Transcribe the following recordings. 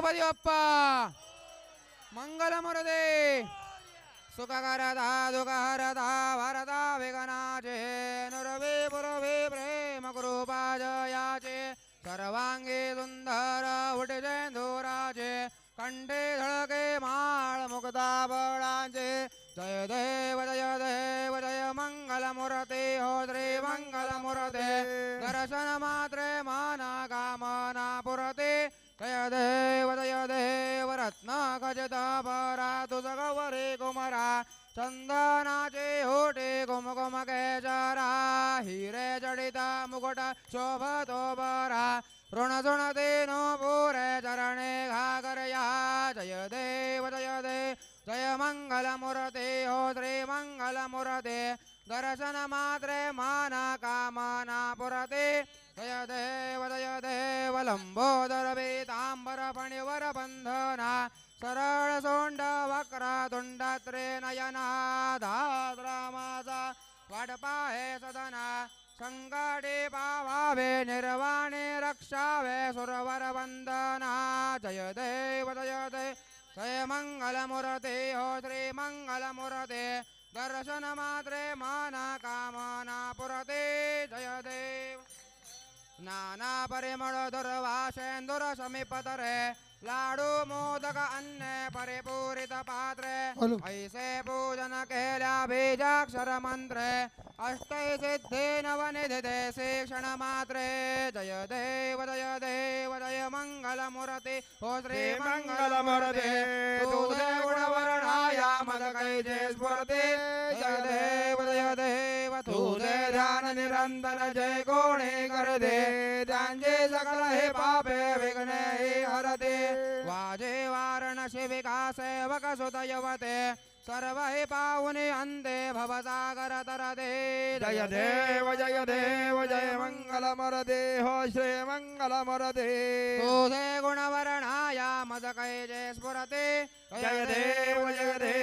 नमामि गणपती बाप्पा मंगलमुरदे सुखकरदा दुःखहरदा विघना विघ्नाचे नुरवे पुरवे चन्दनाची हूटि गुमगुम केचरा हीरे शोभतो वरा ऋणसुणते नो पूरे चरणे घाकरया जय देव जय देव जय मङ्गलमुरते हो श्रीमङ्गलमुरते दर्शनमात्रे माना कामाना पुरते जय देव जय देव लम्बोदरवे ताम्बरपणिवरबन्धना सरळसोण्डवक्रतुण्डत्रिनयना धात्रा माता पड् सदना सङ्गाडिपावावे निर्वाणी रक्षा वे सुरवरवन्दना। जय देव जय दे। श्रीमङ्गलमुरते हो श्रीमङ्गलमुरते दर्शनमात्रे माना कामाना पुरते। जय देव। नानापरिमळ दुर्वासेन्दुरसमीपतरे लाडू मोदक अन्न परिपूरित पात्रे. ऐसे पूजन केल्या बीजाक्षर मंत्रे। अष्टै सिद्धे नवनिधिते शिक्षण मात्रे। जय देव जय देव जय मंगल मूर्ती हो श्री मंगल मूर्ती गुणवर्णाया मद कैजे स्फुरते। जय देव जय देव। तुझे ध्यान निरंतर जय कोणे कर दे त्यांचे सकल हे पापे विघ्न हे हरते। वाजे वारण शिविका सेवक सुतयवते सर्व हे पाहुने अंते भवसागर तरते। जय देव जय देव जय मंगल मरदे हो श्री मंगल मरदे तुझे गुणवर्णाया मद कैजे स्फुरते। जय देव जय देव।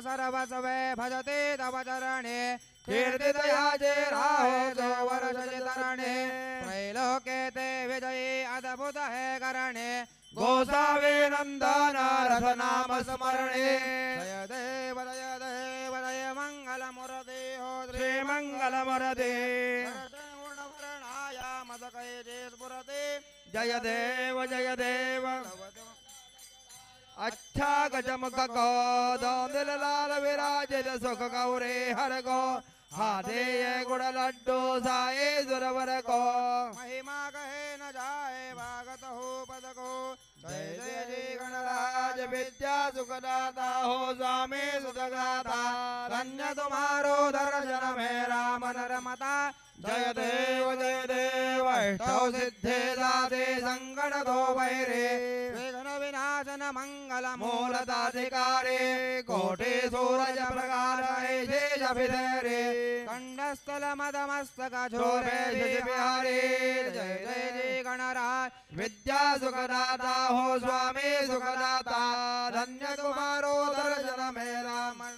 सर्वस्वे भजते तव चरणे कीर्तितयाचे राहो जो वर्ष तरणे त्रैलोके ते विजयी अद्भुत हे करणे। गोसावे नंदन रथ नाम स्मरणे जय देव जय देव जय मंगल मूर्ती हो श्री मंगल मरदे गुणवर्णाया मद कैजे स्फुरते। जय देव जय देव अच्छा गजम को दौंदिल लाल विराजित सुख गौरे हर गो। हाथे ये गुड़ लड्डू, साए सुरवर को। महिमा कहे न जाए, भागत हो पद को। जय जय जय गणराज, विद्या सुखदाता हो, स्वामी सुखदाता धन्य तुम्हारो दर्शन मेरा मन रमता जय देव जय देव सिद्धे दाते संगण दो मंगल मूलताधिकारे कोटि सूरज प्रकार ऐसे जभिधरे कंडस्थल मदमस्तक झोरे बिहारी। जय जय जय गणराज विद्या सुखदाता हो स्वामी सुखदाता धन्य तुम्हारो दर्शन मेरा मन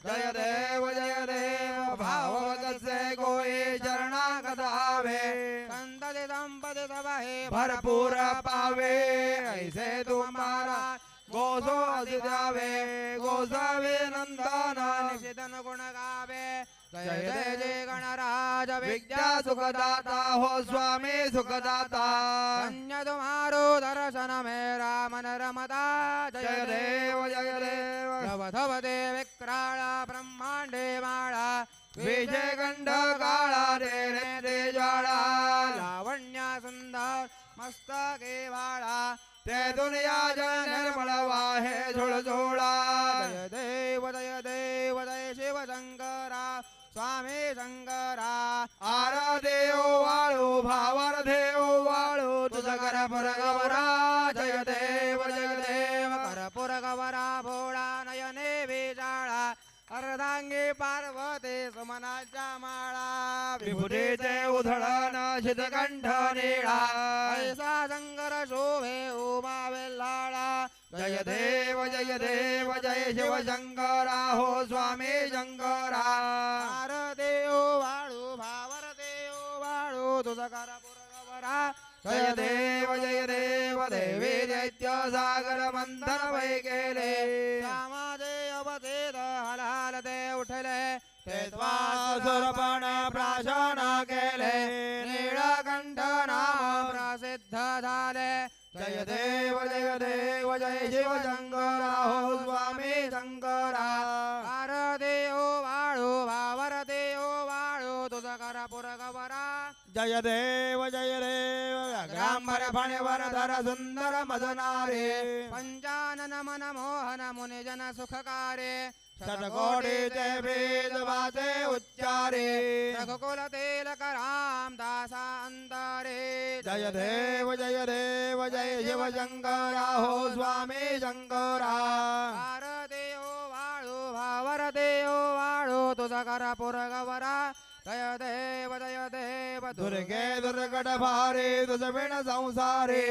जय देव जय देव भाववत से कोई शरणागत आवे। संतति संपति सब भरपूर पावे, ऐसे गोसो अधिदावे गोसावे नंदना निशितन गुण गावे जय जय जय गणराज विद्या सुखदाता हो स्वामी सुखदाता धन्य तुम्हारो दर्शन मेरा मन रमता जय देव जय देव धव धव दे विक्राळा ब्रह्मांडे माळा विजय गंड काळा रे रे रे ज्वाळा लावण्य सुंदर मस्तके वाळा ते दुनिया जय निर्मळ वाहे झुळझुळा जय देव जय देव जय शिव शंकरा स्वामी शंकरा। आर देव वाळू भावर देव वाळू तुझ कर परगवरा जय देव जय देव। कर्पूर गवरा भोळा नयने विजाळा अर्धांगी पार्वती सुमनाच्या माळा। विभुतीचे उधळण शितकंठ निळा। ऐसा जय देव जय देव जय शिव शंकरा हो स्वामी शंकरा। हार देव वाळू भावर देव वाळू तुझ कर्पूर गवरा जय देव देवी दैत्य सागर मंथन वै केले रामादे अवधेद हलाल ते उठले ते सुरपण प्राशन केले। जय देव जय देव जय शिव शंकरा हो स्वामी शंकरा। भारदेव वाळू भावरदेव वाळू तुझ कर पुरगवरा जय देव जय देव ग्रामर फणवर धर सुंदर मदनारे। पंचानन मन मोहन मुनिजन सुखकारे। षटकोटीचे वेद वाचे उच्चारे। रघुकुल तिलक राम दासा अंतरे जय देव जय देव जय शिव हो स्वामी शंकरा भारदेव वाळू भावरदेव वाळू तुझ कर पुरगवरा जय देव जय देव दुर्गे दुर्गट भारे तुझ विण संसारे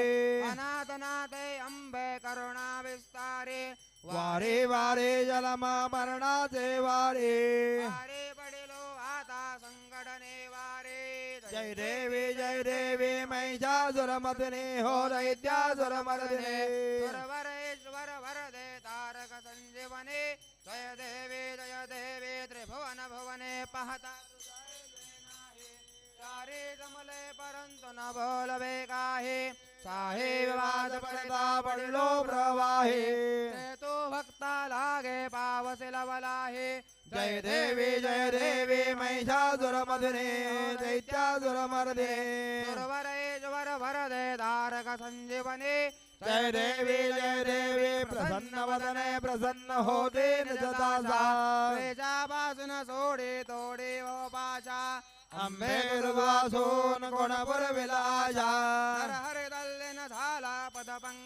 अनाथनाथे अंबे करुणा विस्तारे। वारे वारे जलमा मरणाचे वारे। वारे पडिलो आता वारे। जय देवी जय देवी। महिषासुर मदने हो दैत्यासुर मर्दिने सुरवरेश्वर वरदे तारक संजीवने। जय देवी जय देवी त्रिभुवन भुवने पाहता चारे जमले परंतु न बोलवे काहे। साहे विवाद पडता पडलो प्रवाहे. ते भक्ता लागे पावसे लवलाहे. जय देवी जय देवी महिषासुर मदने दैत्यासुर मर्दिने सुरवरेश्वर वरदे तारक संजीवने. जय देवी जय देवी प्रसन्न वदने प्रसन्न होते पासून सोडे तोडे व पाशा. अंबे दुर्वासून गुणपुर विलासा हर हर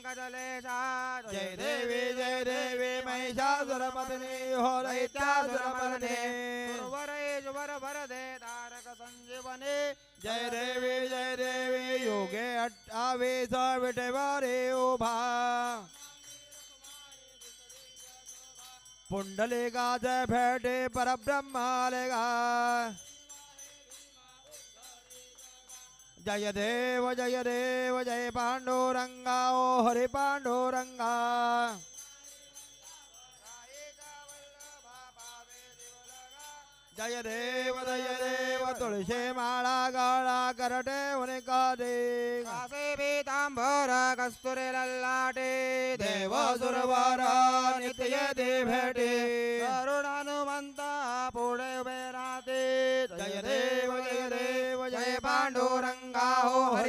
जय देवी जय देवी महिषासुर मदने हो दैत्यासुर मर्दिने सुरवरेश्वर वरदे तारक संजीवने जय देवी जय देवी योगे विटेवारे उभा। पुंडलिकाचे भेटे परब्रह्मालेगा जय देव जय देव जय पांडुरंगा ओ हरि पांडुरंगा। जय देव जय देव तुळशी माळा गाळा करटे उनिका दे कासे पीतांबर कस्तुरे लल्लाटे। देव सुरवार नित्य दे भेटे। करुण हनुमंत पुढे उभे जय देव जय देव जय पांडुरंगा।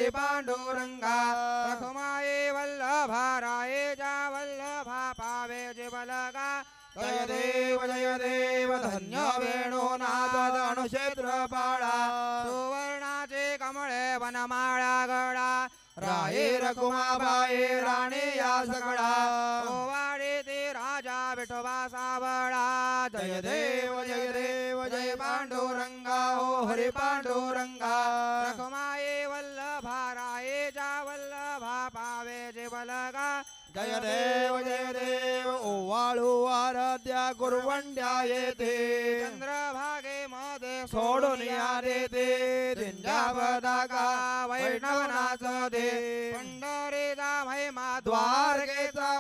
हरि पांडुरंगा रखुमाये वल्लभा राये जा वल्लभा पावे जिवलगा। जय देव जय देव धन्य वेणुनाथ अणुक्षेत्र पाळा सुवर्णाचे कमळे वनमाळा गडा। राये रकुमाबाई राणी या सगळा वाडे ते राजा विठोबा सावळा। जय देव जय देव जय पांडुरंगा हो हरि पांडुरंगा रखुमाये जय देव जय देव ओवाळू आराध्या कुरवंड्या येते. चंद्रभागे मध्ये सोडून या देते. दिंड्या पदाका वैष्णवनाच दे. पंढरीचा महिमा द्वारकेचा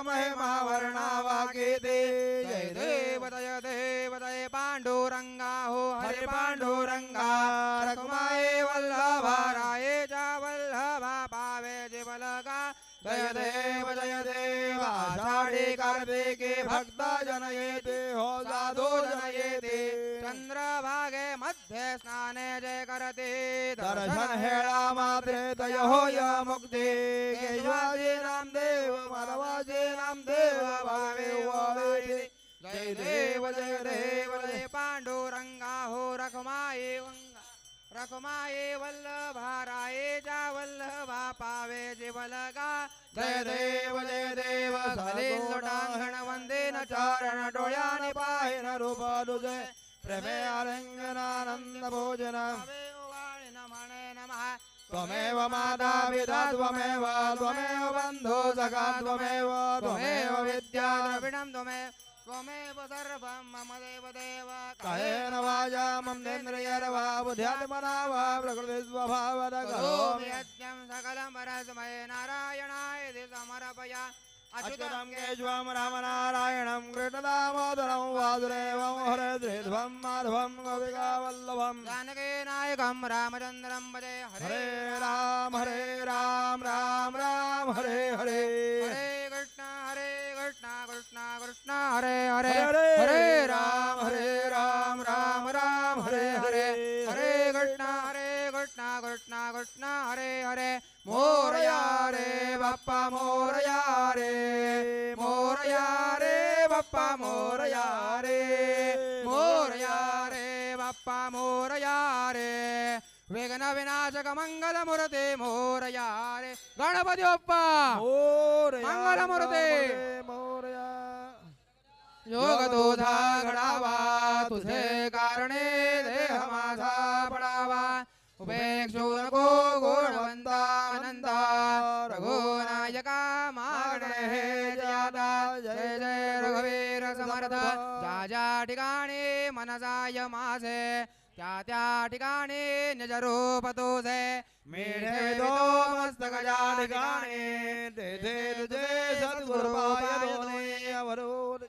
करते। दर्शन हेळा मात्रे तय होय मुक्ती। केशवाजी नामदेव माधवाजी नामदेव भावे वाळे जय देव जय देव जय पांडुरंगा हो रखमाये वंगा। रखमाये वल्लभा राये जा वल्लभा पावे जिवलगा। जय देव जय देव सलील लोटांगण वंदे न चरण डोळ्याने पाहिन रूप तुझे प्रेमे त्वमेव माता पिता त्वमेव त्वमेव बन्धु सखा त्वमेव त्वमेव विद्या द्रविणं त्वमेव त्वमेव सर्वं मम देव देव कायेन वाचा मन्देन्द्रियेण वा बुद्ध्यात्मना वा प्रकृतिस्वभावेन करोमि यज्ञं सकलं परस्मै नारायणाय समर्पया। अच्युतं केशवं रामनारायणं कृष्णदामोदरं वासुदेवं हरद्रिध्वं माधवं गोपिकावल्लभम् जानकीनायकं रामचन्द्रं भजे हरे हरे राम हरे राम राम राम हरे हरे हरे कृष्ण हरे कृष्ण कृष्ण कृष्ण हरे हरे हरे हरे राम हरे राम राम राम हरे हरे हरे कृष्ण हरे कृष्ण कृष्ण कृष्ण हरे हरे मोरया रे मूर्ते मोरया रे गणपती बाप्पा मोरया मंगलमूर्ते. मोरया योग तुझा घडावा तुझे कारणे देह माझा पडावा उपेक्षो नको गुणवंता आनंदा रघुनायका मागणे हे जयादा जय जय रघुवीर समर्थ ज्या ज्या ठिकाणी मनसाय माझे त्या ठिकाणी निज रूप तुझे दो मस्तक जा ठिकाणी तेथे तुझे सद्गुरु पाय दोन्ही अवरोध।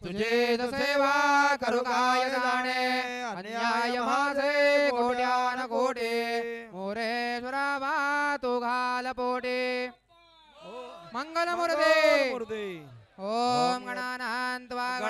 तुझे तो सेवा करू काय जाणे। अन्याय माझे कोट्यान कोटे। मोरेश्वरा वा तू घाल पोटे। मंगल मूर्ते ओम गणानान्त्वा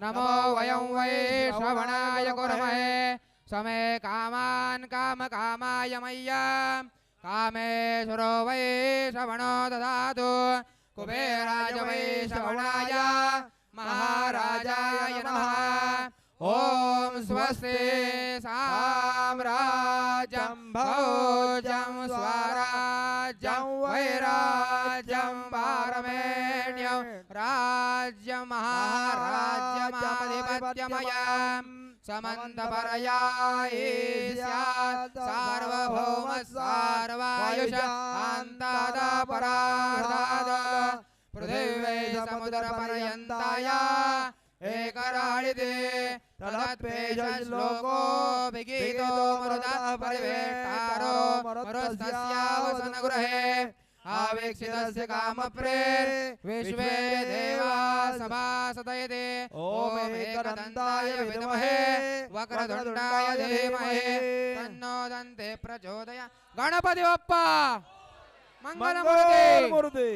नमो वयं वै श्रवणाय कुर्महे। समे कामान् कामकामाय मय्यां। कामेश्वरो वै श्रवणो ददातु। कुबेराय वै श्रवणाय। महाराजाय नमः। ॐ स्वस्ति साम्राज्यं भोजं स्वराज्यं वैराज्यं पारमेण्यं राज्यं महाराज्यमाधिपत्यमयम् समन्तपरया स्यात् सार्वभौम सार्वायुष अन्ताद परार्धाद पृथिवे समुद्रपर्यन्ताया एकराळिते विगीतो मरुतः परिवेष्टारो मरुस्तस्यावसनगृहे आवेक्षितस्य कामप्रेर विश्वे देवा सभासदयते ॐ एकदन्ताय विद्महे वक्रतुण्डाय धीमहि तन्नो दन्ते प्रचोदया। गणपति बप्पा! मंगलमूर्ते! मूर्ती